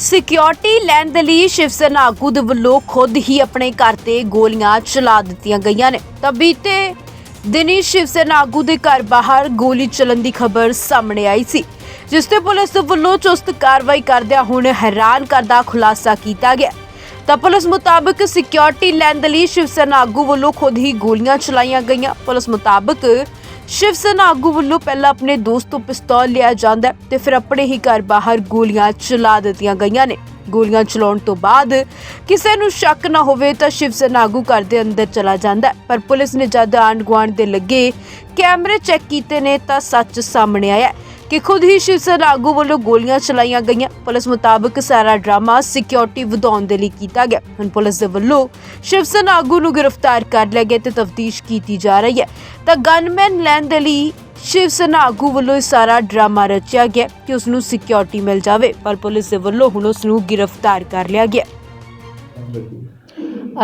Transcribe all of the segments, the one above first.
Security ਲੈਣ ਦੇ ਲਈ ਸ਼ਿਵ ਸੈਨਾ ਆਗੂ ਦੇ ਵੱਲੋਂ ਖੁਦ ਹੀ ਆਪਣੇ ਘਰ ਤੇ ਗੋਲੀਆਂ ਚਲਾ ਦਿੱਤੀਆਂ ਗਈਆਂ ਨੇ। ਤਾਂ ਬੀਤੇ ਦਿਨੀ ਸ਼ਿਵ ਸੈਨਾ ਆਗੂ ਦੇ ਘਰ ਬਾਹਰ ਗੋਲੀ ਚੱਲਣ ਦੀ ਖਬਰ ਸਾਹਮਣੇ ਆਈ ਸੀ, ਜਿਸ ਤੇ ਪੁਲਿਸ ਵੱਲੋਂ ਚੁਸਤ ਕਾਰਵਾਈ ਕਰਦਿਆਂ ਹੁਣ ਹੈਰਾਨ ਕਰਦਾ ਖੁਲਾਸਾ ਕੀਤਾ ਗਿਆ। ਤਾਂ ਪੁਲਿਸ ਮੁਤਾਬਕ ਸਿਕਿਉਰਿਟੀ ਲੈਣ ਦੇ ਲਈ ਸ਼ਿਵ ਸੈਨਾ ਆਗੂ ਵੱਲੋਂ ਖੁਦ ਹੀ ਗੋਲੀਆਂ ਚਲਾਈਆਂ ਗਈਆਂ। ਪੁਲਿਸ ਮੁਤਾਬਕ ਸ਼ਿਵ ਸੈਨਾ ਆਗੂ ਵੱਲੋਂ ਪਹਿਲਾਂ ਆਪਣੇ ਦੋਸਤ ਤੋਂ ਪਿਸਤੌਲ ਲਿਆ ਜਾਂਦਾ ਹੈ ਤੇ ਫਿਰ ਆਪਣੇ ਹੀ ਘਰ ਬਾਹਰ ਗੋਲੀਆਂ ਚਲਾ ਦਿੱਤੀਆਂ ਗਈਆਂ ਨੇ। ਗੋਲੀਆਂ ਚਲਾਉਣ ਤੋਂ ਬਾਅਦ ਕਿਸੇ ਨੂੰ ਸ਼ੱਕ ਨਾ ਹੋਵੇ ਤਾਂ ਸ਼ਿਵ ਸੈਨਾ ਆਗੂ ਘਰ ਦੇ ਅੰਦਰ ਚਲਾ ਜਾਂਦਾ ਪਰ ਪੁਲਿਸ ਨੇ ਜਦ ਆਂਢ ਗੁਆਂਢ ਦੇ ਲੱਗੇ ਕੈਮਰੇ ਚੈੱਕ ਕੀਤੇ ਨੇ ਤਾਂ ਸੱਚ ਸਾਹਮਣੇ ਆਇਆ ਕਿ ਖੁਦ ਹੀ ਸ਼ਿਵ ਸੈਨਾ ਆਗੂ ਵੱਲੋਂ ਗੋਲੀਆਂ ਚਲਾਈਆਂ ਗਈਆਂ। ਪੁਲਿਸ ਮੁਤਾਬਕ ਸਾਰਾ ਡਰਾਮਾ ਸਿਕਿਉਰਿਟੀ ਵਧਾਉਣ ਦੇ ਲਈ ਕੀਤਾ ਗਿਆ। ਹੁਣ ਪੁਲਿਸ ਦੇ ਵੱਲੋਂ ਸ਼ਿਵ ਸੈਨਾ ਆਗੂ ਨੂੰ ਗ੍ਰਿਫਤਾਰ ਕਰ ਲਿਆ ਗਿਆ ਤੇ ਤਫਤੀਸ਼ ਕੀਤੀ ਜਾ ਰਹੀ ਹੈ। ਤਾਂ ਗਨਮੈਨ ਲੈਣ ਦੇ ਲਈ ਸ਼ਿਵ ਸੈਨਾ ਆਗੂ ਵੱਲੋਂ ਇਹ ਸਾਰਾ ਡਰਾਮਾ ਰਚਿਆ ਗਿਆ ਕਿ ਉਸ ਨੂੰ ਸਿਕਿਉਰਿਟੀ ਮਿਲ ਜਾਵੇ, ਪਰ ਪੁਲਿਸ ਦੇ ਵੱਲੋਂ ਹੁਣ ਉਸ ਨੂੰ ਗ੍ਰਿਫਤਾਰ ਕਰ ਲਿਆ ਗਿਆ।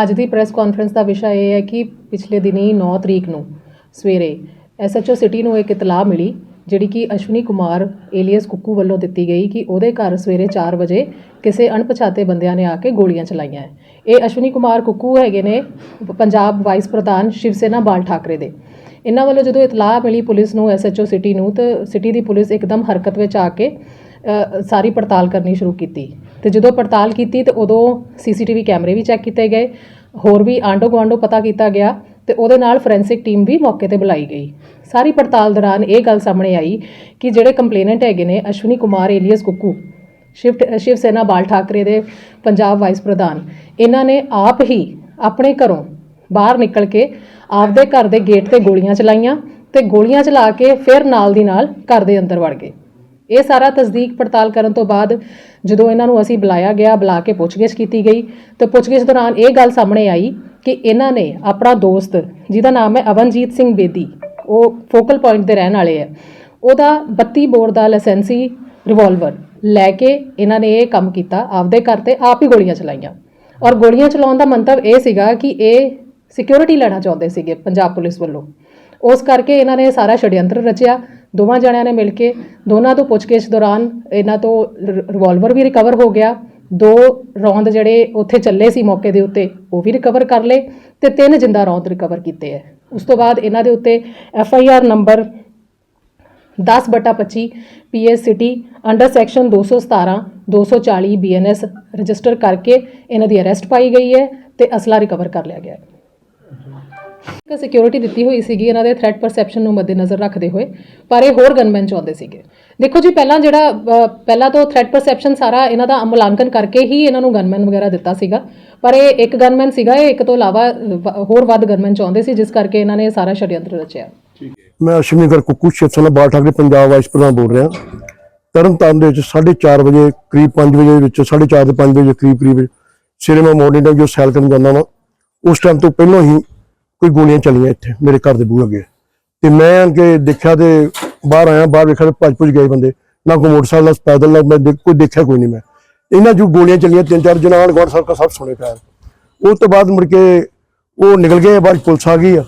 ਅੱਜ ਦੀ ਪ੍ਰੈਸ ਕਾਨਫਰੰਸ ਦਾ ਵਿਸ਼ਾ ਇਹ ਹੈ ਕਿ ਪਿਛਲੇ ਦਿਨੀ 9 ਤਰੀਕ ਨੂੰ ਸਵੇਰੇ ਐਸਐਚਓ ਸਿਟੀ ਨੂੰ ਇੱਕ ਇਤਲਾਹ ਮਿਲੀ ਜਿਹੜੀ ਕਿ ਅਸ਼ਵਨੀ ਕੁਮਾਰ ਏਲੀਅਸ ਕੁੱਕੂ ਵੱਲੋਂ ਦਿੱਤੀ ਗਈ ਕਿ ਉਹਦੇ ਘਰ ਸਵੇਰੇ 4 ਵਜੇ ਕਿਸੇ ਅਣਪਛਾਤੇ ਬੰਦਿਆਂ ਨੇ ਆ ਕੇ ਗੋਲੀਆਂ ਚਲਾਈਆਂ ਇਹ ਅਸ਼ਵਨੀ ਕੁਮਾਰ ਕੁੱਕੂ ਹੈਗੇ ਨੇ ਪੰਜਾਬ ਵਾਈਸ ਪ੍ਰਧਾਨ ਸ਼ਿਵ ਸੈਨਾ ਬਾਲ ਠਾਕਰੇ ਦੇ। ਇਹਨਾਂ ਵੱਲੋਂ ਜਦੋਂ ਇਤਲਾਹ ਮਿਲੀ ਪੁਲਿਸ ਨੂੰ, ਐਸਐਚਓ ਸਿਟੀ ਨੂੰ, ਤਾਂ ਸਿਟੀ ਦੀ ਪੁਲਿਸ ਇੱਕਦਮ ਹਰਕਤ ਵਿੱਚ ਆ ਕੇ ਸਾਰੀ ਪੜਤਾਲ ਕਰਨੀ ਸ਼ੁਰੂ ਕੀਤੀ। ਤੇ ਜਦੋਂ ਪੜਤਾਲ ਕੀਤੀ, ਤੇ ਉਦੋਂ ਸੀਸੀਟੀਵੀ ਕੈਮਰੇ ਵੀ ਚੈੱਕ ਕੀਤੇ ਗਏ। ਹੋਰ ਵੀ ਆਂਡੋ ਗੁਆਂਢੋ ਪਤਾ ਕੀਤਾ ਗਿਆ ਤੇ ਉਹਦੇ ਨਾਲ ਫੋਰੈਂਸਿਕ ਟੀਮ ਵੀ ਮੌਕੇ ਤੇ ਬੁਲਾਈ ਗਈ। ਸਾਰੀ ਪੜਤਾਲ ਦੌਰਾਨ ਇਹ ਗੱਲ ਸਾਹਮਣੇ ਆਈ ਕਿ ਜਿਹੜੇ ਕੰਪਲੇਨੈਂਟ ਹੈਗੇ ਨੇ, ਅਸ਼ਵਨੀ ਕੁਮਾਰ, ਏਲੀਅਸ ਕੁੱਕੂ ਸ਼ਿਵ ਸ਼ਿਵ ਸੈਨਾ ਬਾਲ ਠਾਕਰੇ ਦੇ ਪੰਜਾਬ ਵਾਈਸ ਪ੍ਰਧਾਨ, ਇਹਨਾਂ ਨੇ ਆਪ ਹੀ ਆਪਣੇ ਘਰੋਂ ਬਾਹਰ ਨਿਕਲ ਕੇ ਆਪਦੇ ਘਰ ਦੇ ਗੇਟ ਤੇ ਗੋਲੀਆਂ ਚਲਾਈਆਂ ਤੇ ਗੋਲੀਆਂ ਚਲਾ ਕੇ ਫਿਰ ਨਾਲ ਦੀ ਨਾਲ ਘਰ ਦੇ ਅੰਦਰ ਵੜ ਗਏ। ਇਹ ਸਾਰਾ ਤਸਦੀਕ ਪੜਤਾਲ ਕਰਨ ਤੋਂ ਬਾਅਦ ਜਦੋਂ ਇਹਨਾਂ ਨੂੰ ਅਸੀਂ ਬੁਲਾਇਆ ਗਿਆ, ਬੁਲਾ ਕੇ ਪੁੱਛਗਿੱਛ ਕੀਤੀ ਗਈ ਤੇ ਪੁੱਛਗਿੱਛ ਦੌਰਾਨ ਇਹ ਗੱਲ ਸਾਹਮਣੇ ਆਈ ਕਿ ਇਹਨਾਂ ਨੇ ਆਪਣਾ ਦੋਸਤ, ਜਿਹਦਾ ਨਾਮ ਹੈ ਅਵਨਜੀਤ ਸਿੰਘ ਬੇਦੀ, ਉਹ ਫੋਕਲ ਪੁਆਇੰਟ ਦੇ ਰਹਿਣ ਵਾਲੇ ਹੈ ਉਹਦਾ 32 ਬੋਰ ਦਾ ਲਾਇਸੈਂਸੀ ਰਿਵਾਲਵਰ ਲੈ ਕੇ ਇਹਨਾਂ ਨੇ ਇਹ ਕੰਮ ਕੀਤਾ, ਆਪਦੇ ਘਰ ਤੇ ਆਪ ਹੀ ਗੋਲੀਆਂ ਚਲਾਈਆਂ। ਔਰ ਗੋਲੀਆਂ ਚਲਾਉਣ ਦਾ ਮੰਤਵ ਇਹ ਸੀਗਾ ਕਿ ਇਹ ਸਿਕਿਉਰਿਟੀ ਲੈਣਾ ਚਾਹੁੰਦੇ ਸੀਗੇ ਪੰਜਾਬ ਪੁਲਿਸ ਵੱਲੋਂ। ਉਸ ਕਰਕੇ ਇਹਨਾਂ ਨੇ ਸਾਰਾ ਛੜਯੰਤਰ ਰਚਿਆ, ਦੋਵਾਂ ਜਣਿਆਂ ਨੇ ਮਿਲ ਕੇ ਦੋਨਾਂ ਤੋਂ ਪੁੱਛਗਿੱਛ ਦੌਰਾਨ ਇਹਨਾਂ ਤੋਂ ਰਿਵਾਲਵਰ ਵੀ ਰਿਕਵਰ ਹੋ ਗਿਆ। ਦੋ ਰੌਂਦ ਜਿਹੜੇ ਉੱਥੇ ਚੱਲੇ ਸੀ ਮੌਕੇ ਦੇ ਉੱਤੇ, ਉਹ ਵੀ ਰਿਕਵਰ ਕਰ ਲਏ ਤੇ ਤਿੰਨ ਜਿੰਦਾ ਰੌਂਦ ਰਿਕਵਰ ਕੀਤੇ ਹੈ। ਉਸ ਤੋਂ ਬਾਅਦ ਇਹਨਾਂ ਦੇ ਉੱਤੇ ਐਫ ਆਈ ਆਰ ਨੰਬਰ 10 ਬਟਾ 25 PS city under section 217 240 BNS register ਕਰਕੇ ਇਹਨਾਂ ਦੀ ਅਰੈਸਟ ਪਾਈ ਗਈ ਹੈ ਤੇ ਅਸਲਾ ਰਿਕਵਰ ਕਰ ਲਿਆ ਗਿਆ ਹੈ। ਇੱਕ ਸਿਕਿਉਰਿਟੀ ਦਿੱਤੀ ਹੋਈ ਸੀਗੀ, ਇਹਨਾਂ ਦੇ ਥ੍ਰੈਟ ਪਰਸੈਪਸ਼ਨ ਨੂੰ ਮੱਦੇਨਜ਼ਰ ਰੱਖਦੇ ਹੋਏ, ਪਰ ਇਹ ਹੋਰ ਗਨਮੈਨ ਚਾਹੁੰਦੇ ਸੀਗੇ। ਦੇਖੋ ਜੀ, ਪਹਿਲਾਂ ਜਿਹੜਾ ਪਹਿਲਾਂ ਤੋਂ ਥ੍ਰੈਟ ਪਰਸੈਪਸ਼ਨ ਸਾਰਾ ਇਹਨਾਂ ਦਾ ਮੁਲਾਂਕਣ ਕਰਕੇ ਹੀ ਇਹਨਾਂ ਨੂੰ ਗਨਮੈਨ ਵਗੈਰਾ ਦਿੱਤਾ ਸੀਗਾ। ਪਰ ਇਹ ਇੱਕ ਗਨਮੈਨ ਸੀਗਾ, ਇਹ ਇੱਕ ਤੋਂ ਇਲਾਵਾ ਹੋਰ ਵੱਧ ਗਨਮੈਨ ਚਾਹੁੰਦੇ ਸੀ, ਜਿਸ ਕਰਕੇ ਇਹਨਾਂ ਨੇ ਸਾਰਾ ષਡਯੰਤਰ ਰਚਿਆ। ਮੈਂ ਅਸ਼ਵਨੀਗਰ ਕੁੱਕੂ ਸ਼ਿਵਸਨਾ ਬਾਲ ਠਾਕਰੇ, ਪੰਜਾਬ ਵਾਈਸ ਪ੍ਰਧਾਨ ਬੋਲ ਰਿਹਾ। ਤਰਨਤਾਰਨ ਦੇ ਵਿੱਚ 4:30 ਵਜੇ, ਕਰੀਬ 5 ਵਜੇ ਵਿੱਚ 4:30 ਤੇ 5 ਵਜੇ ਕਰੀਬ ਕਰੀਬ ਸਵੇਰੇ ਮਾਰਨਿੰਗ ਟਾਈਮ ਜੋ ਸੈਲ ਕਰਨ ਜਾਂਦਾ ਵਾਂ, ਉਸ ਟਾਈਮ ਤੋਂ ਪਹਿਲਾਂ ਹੀ ਕੋਈ ਗੋਲੀਆਂ ਚੱਲੀਆਂ ਇੱਥੇ, ਮੇਰੇ ਘਰ ਦੇ ਬੂਹੇ ਅੱਗੇ। ਤੇ ਮੈਂ ਆਣ ਕੇ ਦੇਖਿਆ ਤੇ ਬਾਹਰ ਆਇਆ, ਬਾਹਰ ਵੇਖਿਆ ਤੇ ਭੱਜ ਭੁੱਜ ਗਏ ਬੰਦੇ। ਨਾ ਕੋਈ ਮੋਟਰਸਾਈਕਲ, ਨਾ ਪੈਦਲ, ਨਾ ਮੈਂ ਦੇਖ- ਕੋਈ ਦੇਖਿਆ ਕੋਈ ਨਹੀਂ ਮੈਂ। ਇਹਨਾਂ ਜੋ ਗੋਲੀਆਂ ਚੱਲੀਆਂ, ਤਿੰਨ ਚਾਰ ਜਨਾਨ ਗੌਰ ਸਾਹਿਬ ਸਭ ਸੁਣੇ ਪਿਆ ਉਸ ਤੋਂ ਬਾਅਦ ਮੁੜ ਕੇ ਉਹ ਨਿਕਲ ਗਏ, ਬਾਅਦ ਪੁਲਿਸ ਆ ਗਈ ਆ।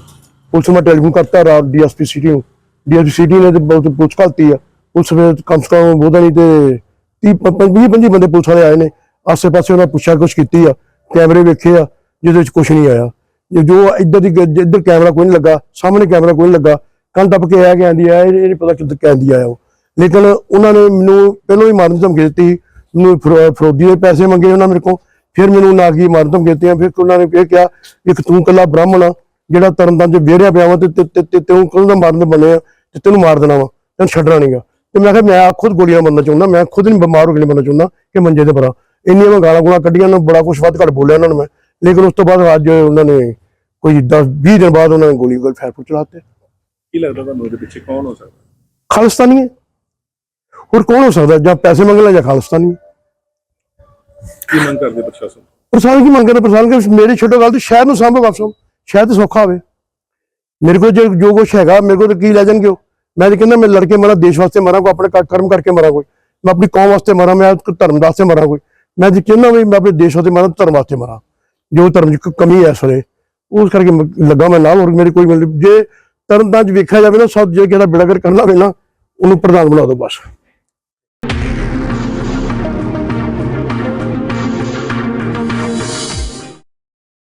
ਪੁਲਿਸ ਮੈਂ ਟੈਲੀਫੋਨ ਕਰਤਾ ਰਾਤ ਡੀਐਸਪੀ ਸਿਟੀ ਨੂੰ। ਡੀਐਸਪੀ ਸਿਟੀ ਨੇ ਤੇ ਬਹੁਤ ਪੁਲਿਸ ਘਲਤੀ ਆ। ਪੁਲਿਸ ਨੇ ਕਮ ਸੇ ਕਮ ਉਹਦਾ ਨਹੀਂ ਤੇ 30 20 25 ਬੰਦੇ ਪੁਲਿਸ ਵਾਲੇ ਆਏ ਨੇ। ਆਸੇ ਪਾਸੇ ਉਹਨਾਂ ਪੁੱਛਿਆ, ਕੁਛ ਕੀਤੀ ਆ। ਕੈਮਰੇ ਵੇਖੇ ਆ, ਜਿਹਦੇ ਵਿੱਚ ਕੁਛ ਨਹੀਂ ਆਇਆ। ਜੋ ਇੱਧਰ ਦੀ ਇੱਧਰ ਕੈਮਰਾ ਕੋਈ ਨਹੀਂ ਲੱਗਾ, ਸਾਹਮਣੇ ਕੈਮਰਾ ਕੋਈ ਨਹੀਂ ਲੱਗਾ, ਕੰਨ ਟੱਪ ਕੇ ਆਇਆ ਕਿ ਆਂਦੀ ਆ, ਇਹ ਨਹੀਂ ਪਤਾ ਕਿੱਧਰ ਕਹਿੰਦੀ ਆਇਆ ਉਹ। ਲੇਕਿਨ ਉਹਨਾਂ ਨੇ ਮੈਨੂੰ ਪਹਿਲਾਂ ਹੀ ਮਾਰਨ ਧਮਕੀ ਦਿੱਤੀ, ਮੈਨੂੰ ਫਰੋ- ਫਰੋਦੀ ਦੇ ਪੈਸੇ ਮੰਗੇ ਉਹਨਾਂ ਮੇਰੇ ਕੋਲ, ਫਿਰ ਮੈਨੂੰ ਨਾਗੀ ਮਾਰਨ ਧਮਕੀ ਦਿੱਤੀਆਂ ਫਿਰ ਉਹਨਾਂ ਨੇ ਇਹ ਕਿਹਾ ਇੱਕ ਤੂੰ ਕੱਲਾ ਬ੍ਰਾਹਮਣ ਆ, ਜਿਹੜਾ ਤਰਨਤਾਰਨ ਚ ਵਿਹੜਿਆ ਪਿਆ ਵਾ ਤੇ ਤੈਨੂੰ ਕਦੋਂ ਦਾ ਮਾਰਨ ਦੇ ਬਣੇ ਆ, ਤੇ ਤੈਨੂੰ ਮਾਰ ਦੇਣਾ ਵਾ, ਤੈਨੂੰ ਛੱਡਣਾ ਨਹੀਂਗਾ ਤੇ ਮੈਂ ਕਿਹਾ, ਮੈਂ ਖੁਦ ਗੋਲੀਆਂ ਮੰਨਣਾ ਚਾਹੁੰਦਾ, ਮੈਂ ਖੁਦ ਨਹੀਂ ਬਿਮਾਰ ਹੋ ਕੇ ਮੰਨਣਾ ਚਾਹੁੰਦਾ ਕਿ ਮੰਜੇ ਤੇ ਪਰਾਂ। ਇੰਨੀਆਂ ਮੈਂ ਗਾਲਾਂ ਗੂਲਾਂ ਕੱਢੀਆਂ ਨਾ ਬੜਾ ਕੁਝ ਵੱਧ ਘੱਟ ਬੋਲਿਆ ਉਹਨਾਂ ਨੂੰ ਮੈਂ। ਲੇਕਿਨ ਉਸ ਤੋਂ ਬਾਅਦ ਅੱਜ ਉਹਨਾਂ ਨੇ ਕੋਈ 10 20 ਦਿਨ ਬਾਅਦ ਉਹਨਾਂ ਨੇ ਗੋਲੀ ਗੋਲ ਫੈਰ ਫੁਰ ਚਲਾਤੇ ਕੀ ਲੱਗਦਾ ਤੁਹਾਨੂੰ ਇਹਦੇ ਪਿੱਛੇ ਕੌਣ ਹੋ ਸਕਦਾ ਖਾਲਿਸਤਾਨੀ ਹੈ ਹੋਰ ਕੌਣ ਹੋ ਸਕਦਾ ਜਾਂ ਪੈਸੇ ਮੰਗ ਲੈ ਜਾਂ ਖਾਲਿਸਤਾਨੀ ਕੀ ਮੰਗ ਕਰਦੇ ਪ੍ਰਸ਼ਾਸਨ ਪ੍ਰਸ਼ਾਸਨ ਕੀ ਮੰਗਦੇ ਪ੍ਰਸ਼ਾਸਨ ਕਿ ਮੇਰੀ ਛੋਟੋ ਗੱਲ ਤੇ ਸ਼ਹਿਰ ਨੂੰ ਸਾਂਭੋ ਵਾਪਸੋਂ ਸ਼ਹਿਰ ਤੇ ਸੌਖਾ ਹੋਵੇ ਮੇਰੇ ਕੋਲ ਜੇ ਜੋ ਕੁਛ ਹੈਗਾ ਮੇਰੇ ਕੋਲ ਤਾਂ ਕੀ ਲੈ ਜਾਣਗੇ ਉਹ ਮੈਂ ਤਾਂ ਕਹਿੰਦਾ ਮੈਂ ਲੜਕੇ ਮਰਾਂ ਦੇਸ਼ ਵਾਸਤੇ ਮਰਾਂ ਕੋਈ ਆਪਣੇ ਕ- ਕਰਮ ਕਰਕੇ ਮਰਾਂ ਕੋਈ ਮੈਂ ਆਪਣੀ ਕੌਮ ਵਾਸਤੇ ਮਰਾਂ ਮੈਂ ਕੋਈ ਧਰਮ ਵਾਸਤੇ ਮਰਾਂ ਕੋਈ ਮੈਂ ਜੇ ਕਹਿੰਦਾ ਵੀ ਮੈਂ ਆਪਣੇ ਦੇਸ਼ ਵਾਸਤੇ ਮਰਾਂ ਧਰਮ ਵਾਸਤੇ ਮਰਾਂ ਜੋ ਧਰਮ 'ਚ ਕੋਈ ਕਮੀ ਹੈ ਇਸ ਵੇਲੇ ਉਸ ਕਰਕੇ ਲੱਗਾ ਮੈਂ ਨਾਲ, ਹੋਰ ਮੇਰੀ ਕੋਈ ਮਤਲਬ ਜੇ ਧਰਮ ਦਾ ਵੇਖਿਆ ਜਾਵੇ ਨਾ, ਸਭ ਜੇ ਕਿਹੜਾ ਬੇੜਾ ਕਰ ਕਰਨਾ ਹੋਵੇ ਨਾ, ਉਹਨੂੰ ਪ੍ਰਧਾਨ ਬਣਾ ਦਿਓ ਬਸ।